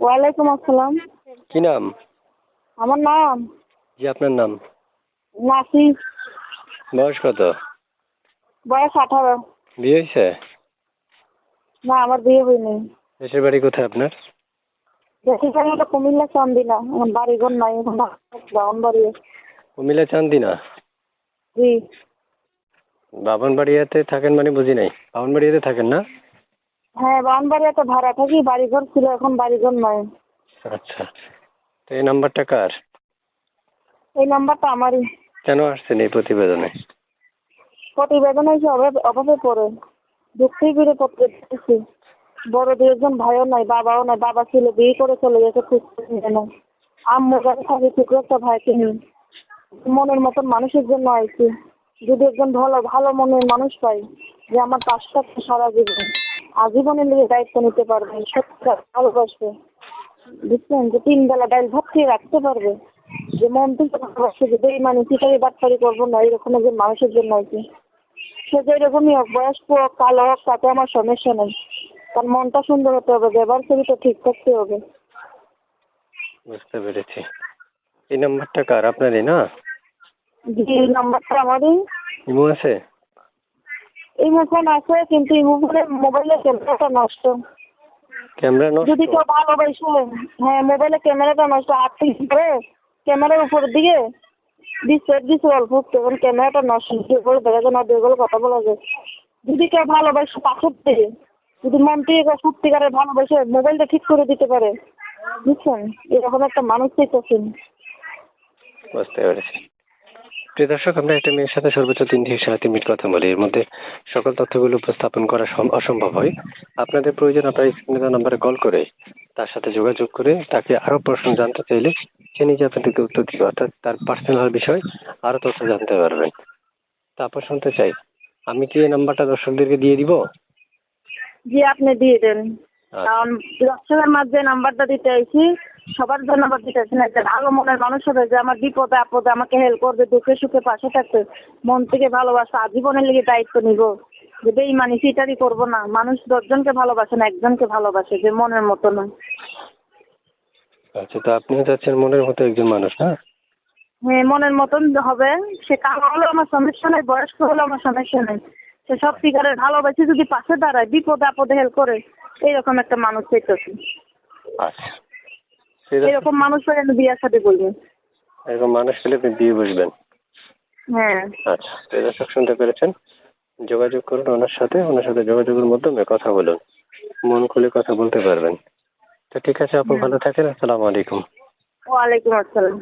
ওয়ালাইকুম আসসালাম। কি নাম? আমার নাম? জি আপনার নাম? নাসি বয়স কত? বয়স আঠারো। বিয়ে হয়েছে? না আমার বিয়ে হয়নি। দেশের বাড়ি কোথায় আপনার? দেশের বাড়ি হলো কুমিল্লা চান্দিনা। আমার বাড়ি ঘর নাই বাড়ি। কুমিল্লা চান্দিনা? জি। বাবনবাড়িয়াতে থাকেন মানে বুঝি নাই। বাবনবাড়িয়াতে থাকেন না? হ্যাঁ বাউন বাড়িতে ভাড়া থাকি বাড়ি ঘর ছিল এখন বাড়ি ঘর নাই আচ্ছা তো এই নাম্বারটা কার? এই নাম্বারটা আমারই। কেন আসছেন এই প্রতিবেদনে? প্রতিবেদন এসে অভাবে অভাবে পড়ে। দুঃখেই বেড়ে পড়তে বড় দু একজন ভাইও নাই বাবাও নাই বাবা ছিল বিয়ে করে চলে গেছে খুঁজতে আম্মু গাড়ি থাকে ছোট একটা ভাইকে নিয়ে। মনের মতন মানুষের জন্য আইছি। যদি একজন ভালো ভালো মনের মানুষ পাই যে আমার পাশে থাকবে সারা জীবন। আজীবনের লিগে দায়িত্ব নিতে পারবে সত্যি ভালোবাসবে। বুঝছেন যে তিন বেলা ডাইল ভাত খেয়ে রাখতে পারবে যে মন থেকে ভালোবাসে যে বেইমানি চিটারি বাটপারি করব না এরকম একজন মানুষের জন্য আইছি সে যেরকমই হোক বয়স্ক হোক কালো হোক তাতে আমার সমস্যা নেই। তার মনটা সুন্দর হতে হবে ব্যবহার তো ঠিক থাকতে হবে। বুঝতে পেরেছি। এই নাম্বারটা কার? আপনারই না? যে নাম্বারটা আমারই। ইমো আছে? ইমো ফোন আছে কিন্তু ইমো ফোনে মোবাইলের ক্যামেরাটা নষ্ট। ক্যামেরা নষ্ট? যদি কেউ ভালোবাসে হ্যাঁ মোবাইলের ক্যামেরাটা নষ্ট হাত থেকে করে ক্যামেরার উপরের দিয়ে ডিসপ্লে দিচ্ছে অল্প এখন ক্যামেরাটা নষ্ট। করে দেখা যায় না দিয়ে গেলে কথা বলা যায়। যদি কেউ ভালোবাসে পাশের থেকে যদি মন থেকে কেউ সত্যিকারের ভালোবাসে মোবাইলটা ঠিক করে দিতে পারে। বুঝছেন? এরকম একটা মানুষ চাইতেছেন বুঝতে পেরেছি। প্রিয় দর্শক আমরা একটা মেয়ের সাথে সর্বোচ্চ তিন থেকে সাড়ে তিন মিনিট কথা বলি। এর মধ্যে সকল তথ্যগুলো উপস্থাপন করা অসম্ভব হয়। আপনাদের প্রয়োজন আপনার স্ক্রিনে নাম্বারে কল করে তার সাথে যোগাযোগ করে তাকে আরও প্রশ্ন জানতে চাইলে সে নিজে আপনাদেরকে উত্তর দিবে। অর্থাৎ তার পার্সোনাল বিষয় আরও তথ্য জানতে পারবেন। তারপর শুনতে চাই আমি কি এই নাম্বারটা দর্শকদেরকে দিয়ে দিব? জি আপনি দিয়ে দেন। আচ্ছা। দর্শকের মাঝে নাম্বারটা দিতে আইছি। সবার জন্য নাম্বার দিতে আইছি না একটা ভালো মনের মানুষ হবে যে আমার বিপদে আপদে আমাকে হেল্প করবে দুঃখে সুখে পাশে থাকবে মন থেকে ভালোবাসা আজীবনের লিগে দায়িত্ব নিব। যে বেইমানি সিটারি করব না। মানুষ দশজনকে ভালোবাসে না একজনকে ভালোবাসে যে মনের মতো না। আচ্ছা তো আপনিও চাচ্ছেন মনের মতো একজন মানুষ না? হ্যাঁ মনের মতন হবে। সে কালো হলেও আমার সমস্যা নেই বয়স্ক হলেও আমার সমস্যা নেই। সে সব ফিগারের ভালোবাসে যদি পাশে দাঁড়ায় বিপদে আপদে হেল্প করে এইরকম একটা মানুষ চাইতেছি। আচ্ছা। এরকম মানুষ আমি বিয়ের সাথে বলব। এরকম মানুষ পেলে আপনি বিয়ে বসবেন হ্যাঁ। আচ্ছা দর্শক শুনতে পেরেছেন? যোগাযোগ করুন ওনার সাথে ওনার সাথে যোগাযোগের মাধ্যমে কথা বলুন। মন খুলে কথা বলতে পারবেন। তো ঠিক আছে আপু ভালো থাকেন আসসালামু আলাইকুম। ওয়ালাইকুম আসসালাম।